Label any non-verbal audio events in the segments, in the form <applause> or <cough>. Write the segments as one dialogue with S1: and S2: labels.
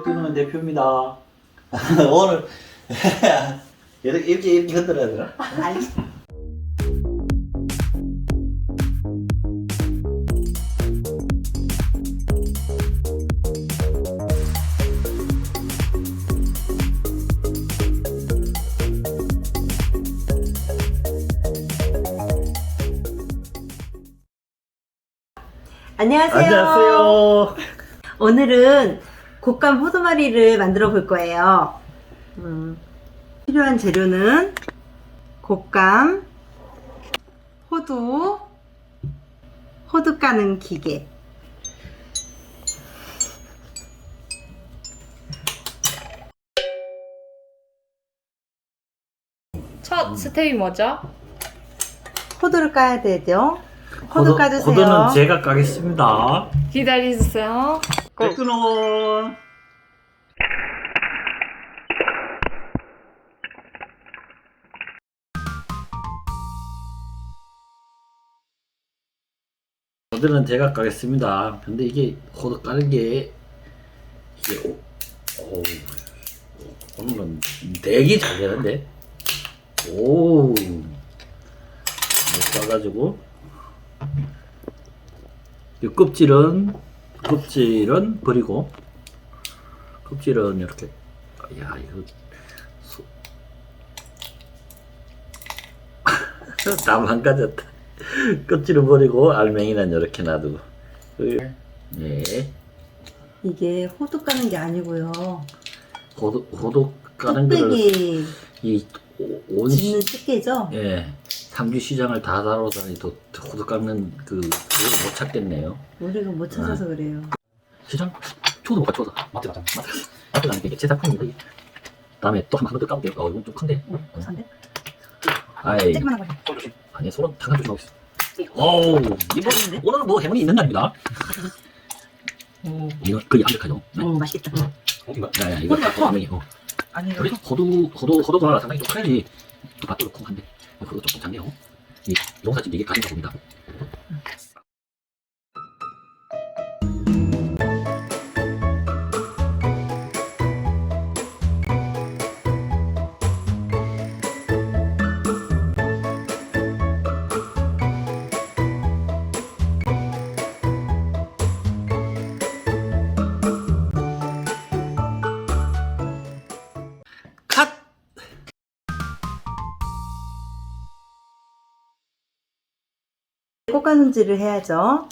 S1: 격투는 대표입니다. <laughs> 오늘 <laughs> 이렇게 이렇게 이렇게 흔들어야 되나?
S2: 아니. 안녕하세요.
S1: 안녕하세요.
S2: 오늘은 곶감 호두마리를 만들어 볼 거예요. 음, 필요한 재료는 곶감, 호두, 호두 까는 기계.
S3: 첫 스텝이 뭐죠?
S2: 호두를 까야 되죠. 호두 까주세요.
S1: 호두는 제가 까겠습니다.
S3: 기다려주세요.
S1: 격투는 호두는 제가 까겠습니다. 근데 이게 호두 까는 게 이게 오, 오, 오늘은 되게 잘 되는데 오. 이거 까가지고. 이 껍질은 껍질은 버리고 껍질은 이렇게 야 이거 소... <laughs> 다 망가졌다 껍질은 버리고 알맹이는 이렇게 놔두고 네
S2: 이게 호두 까는 게 아니고요.
S1: 호두 호두 까는 거를
S2: 뚝배기
S1: 이온
S2: 집는 집게죠.
S1: 예 삼주 시장을 다 다뤄다니 또 호두 깎는 그 그걸 못 찾겠네요.
S2: 우리가 못 찾아서 그래요.
S1: 시장 초도 못 가, 초도. 마트 가자. 마트. 마트 가는 게제 작품입니다. 이게. 다음에 또 한번더 까면 돼요. 어, 이건 좀 큰데.
S2: 어, 고산데?
S1: 아이,
S2: 쬐끄만한 거.
S1: 아니, 손은 당근 조심하고 있어. 오우, 이거, 오늘은 뭐 해문이 있는 날입니다. 이거 거의 완벽하죠. 네.
S2: 어, 맛있겠다.
S1: 야, 야, 이거
S2: 호두가 커?
S1: 어.
S2: 아니,
S1: 우리 호두, 호두, 호두가 상당히 좀 커야지. 또 밭도 콩한데. 호두 조금 작네요. 이 농사집 이게 가진가 봅니다.
S2: 꽃가는지를 해야죠.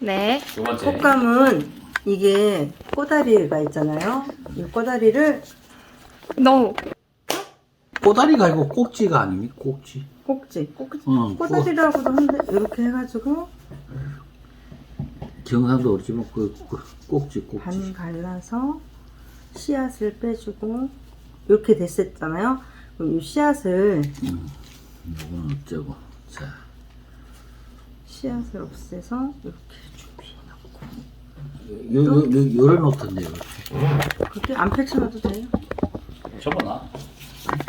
S3: 네.
S1: 두 번째.
S2: 꽃감은 이게 꼬다리가 있잖아요. 이 꼬다리를
S3: 너무
S1: 꼬다리가 아니고 꼭지가 아닙니까? 꼭지.
S2: 꼭지, 꼭지,
S1: 어, 꼬-
S2: 꼬다리라고도 하는데 이렇게 해가지고
S1: 경상도 그렇지만 그, 그 꼭지 꼭지
S2: 반 갈라서 씨앗을 빼주고 이렇게 됐었잖아요. 그럼 이 씨앗을
S1: 이거는 어쩌고 자
S2: 씨앗을 없애서 이렇게 준비해 놓고
S1: 요, 요, 요, 요런 노트인데요
S2: 그렇게 안 펼쳐놔도 돼요.
S4: 접어놔.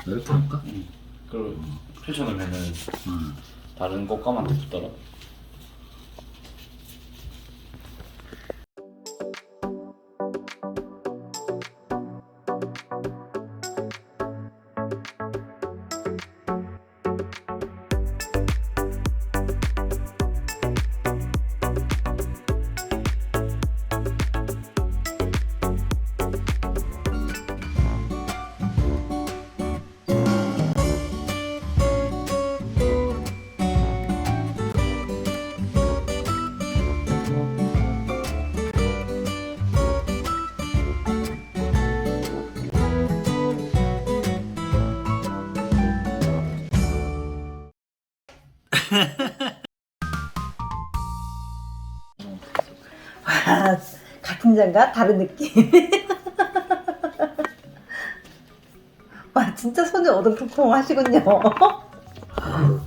S1: 이렇게 할까?
S4: 그걸 펼쳐놓으면은
S1: 음.
S4: 다른 꽃감한테 붙더라.
S2: 와, 같은 장갑 다른 느낌. <laughs> 와 진짜 손이 어동통통 하시군요. <laughs>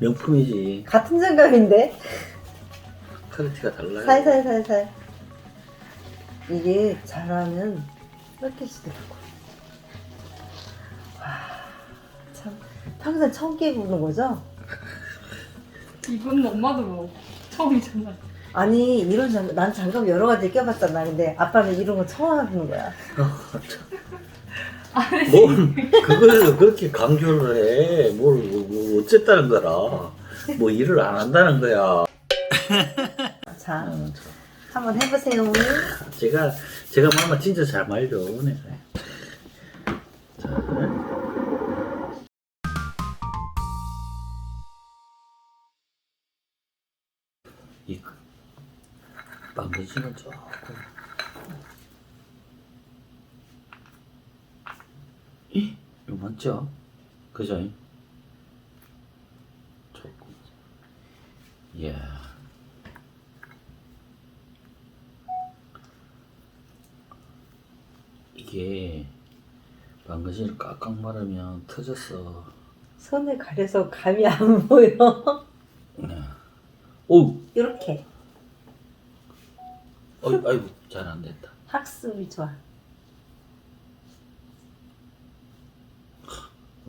S1: 명품이지
S2: 같은 장갑인데
S1: 퀄리티가 달라요
S2: 살살살살 이게 잘하면 이렇게 시더라고. 와 참 평생 처음 끼보는 거죠?
S3: 이건 엄마도 뭐 처음이잖아.
S2: 아니 이런 장갑 난 장갑 여러 가지 껴봤잖아 근데 아빠는 이런 거 처음 하는 거야
S1: 뭐 <laughs> 그걸 그렇게 강조를 해. 뭘, 뭐, 뭐 어쨌다는 거라. 뭐 일을 안 한다는 거야.
S2: 자
S1: 어, 저-
S2: 한번 해보세요
S1: 제가 제가 마마 진짜 잘 말려. 네. 자. 망가지는 조금 이? 맞죠? 그죠? 조금 이야 이게 망가지를 깍깍 말하면 터졌어
S2: 손을 가려서 감이 안 보여.
S1: 네. 오!
S2: 이렇게
S1: 어이, 아이고 잘 안 됐다.
S2: 학습이 좋아.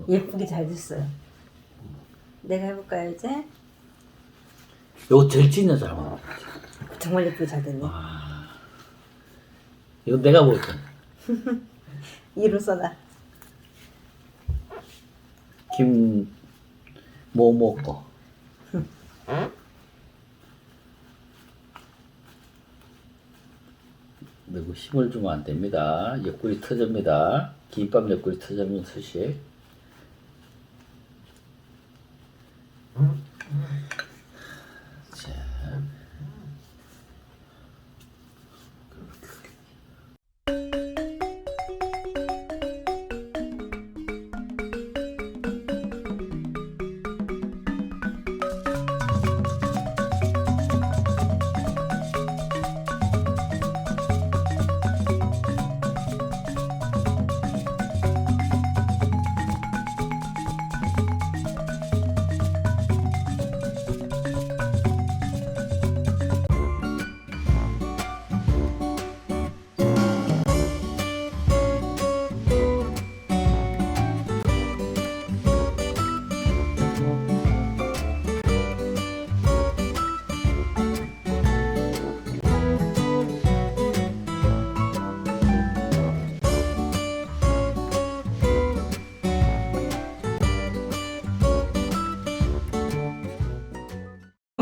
S2: 예쁘게 잘 됐어요. 내가 해볼까요 이제?
S1: 이거 제일 진짜 잘 맞아
S2: 정말 예쁘게 잘 됐네.
S1: 와 이거 내가 볼 때. <laughs>
S2: 이로 써놔.
S1: 김, 뭐 먹고. <laughs> 힘을 주면 안 됩니다. 옆구리 터집니다. 김밥 옆구리 터지면 수시. 자.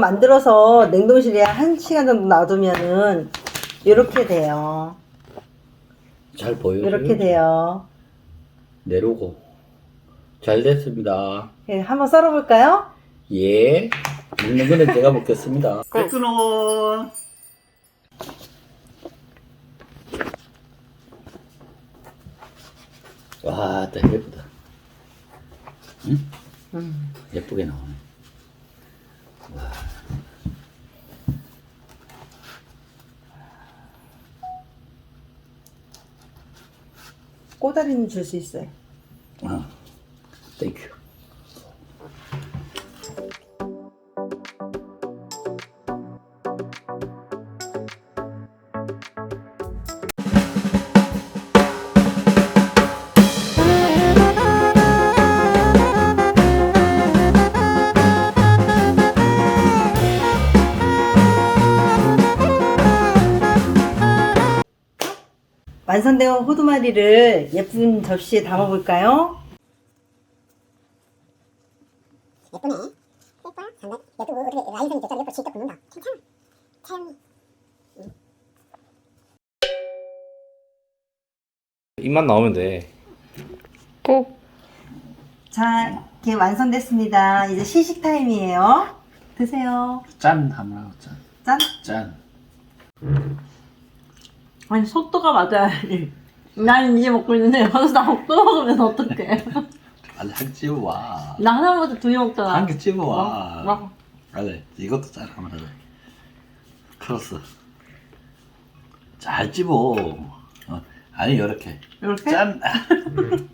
S2: 만들어서 냉동실에 한 시간 정도 놔두면은 이렇게 돼요.
S1: 잘 보여요?
S2: 이렇게 돼요.
S1: 내려오고. 잘 됐습니다.
S2: 예, 한번 썰어볼까요?
S1: 예. 먹는 거는 제가 먹겠습니다. <laughs> 끊어. 와, 또 예쁘다. 응?
S2: 음.
S1: 예쁘게 나오네.
S2: 꼬다리는 줄 수 있어요.
S1: 어. 땡큐.
S2: 완성된 호두마리를 예쁜 접시에 담아볼까요?
S5: 예쁘네. 예뻐? 장난. 유튜브 어떻게 라이선이 됐잖아. 예뻐 진짜 붙는다. 괜찮아. 태연이.
S4: 입만 나오면 돼.
S3: 고.
S2: 자, 이렇게 완성됐습니다. 이제 시식 타임이에요. 드세요.
S1: 짠 한번 하고 짠.
S2: 짠.
S1: 짠.
S2: 아니, 속도가 맞아야지. 난 이제 먹고 있는데, 거기서 나또 먹으면 어떡해. <laughs>
S1: 아니 한 집어와.
S2: 나 하나보다 두개 먹잖아.
S1: 한개 집어와.
S2: 뭐?
S1: 그래 이것도 짠 한번 하자. 크로스. 잘 집어. 어. 아니 이렇게.
S2: 이렇게?
S1: 짠. <laughs>